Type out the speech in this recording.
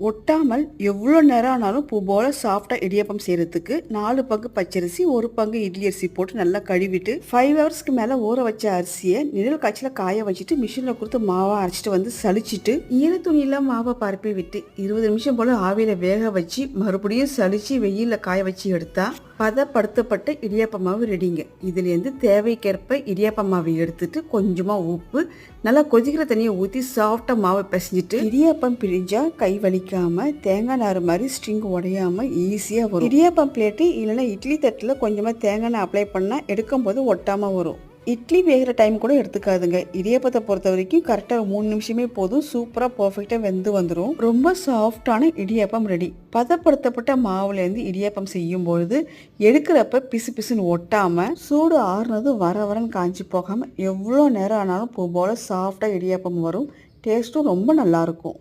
ஒட்டாமல் எவ்வளோ நேரம் ஆனாலும் பூ போல் சாஃப்டாக இடியப்பம் செய்கிறதுக்கு நாலு பங்கு பச்சரிசி ஒரு பங்கு இட்லி அரிசி போட்டு நல்லா கழுவிட்டு ஃபைவ் ஹவர்ஸ்க்கு மேலே ஊற வச்ச அரிசியை நிழல் காய்ச்சல காய வச்சுட்டு மிஷினில் கொடுத்து மாவை அரைச்சிட்டு வந்து சளிச்சிட்டு ஈர துணியில் மாவை பரப்பி விட்டு இருபது நிமிஷம் போல் ஆவியில் வேக வச்சு மறுபடியும் சளிச்சு வெயிலில் காய வச்சு எடுத்தால் பதப்படுத்தப்பட்ட இடியாப்ப மாவு ரெடிங்க இதுலேருந்து தேவைக்கேற்ப இடியாப்ப மாவை எடுத்துட்டு கொஞ்சமாக உப்பு நல்லா கொதிக்கிற தண்ணியை ஊற்றி சாஃப்டாக மாவை பிசைஞ்சிட்டு இடியாப்பம் பிழிஞ்சால் கை வலிக்காமல் தேங்காய் நார் மாதிரி ஸ்ட்ரிங் உடையாமல் ஈஸியாக வரும். இடியாப்பம் பிளேட்டு இல்லைன்னா இட்லி தட்டில் கொஞ்சமாக தேங்காய் அப்ளை பண்ணால் எடுக்கும்போது ஒட்டாமல் வரும். இட்லி வேகிற டைம் கூட எடுத்துக்காதுங்க. இடியப்பத்தை பொறுத்த வரைக்கும் கரெக்டாக மூணு நிமிஷமே போதும். சூப்பராக பர்ஃபெக்டாக வெந்து வந்துடும் ரொம்ப சாஃப்டான இடியாப்பம் ரெடி பதப்படுத்தப்பட்ட மாவுலேருந்து இடியப்பம் செய்யும் பொழுது எடுக்கிறப்ப பிசு பிசுன்னு ஒட்டாமல் சூடு ஆறுனதும் வர வரன்னு காஞ்சி போகாமல் எவ்வளோ நேரம் ஆனாலும் பூ போல் சாஃப்டாக இடியாப்பம் வரும். டேஸ்ட்டும் ரொம்ப நல்லாயிருக்கும்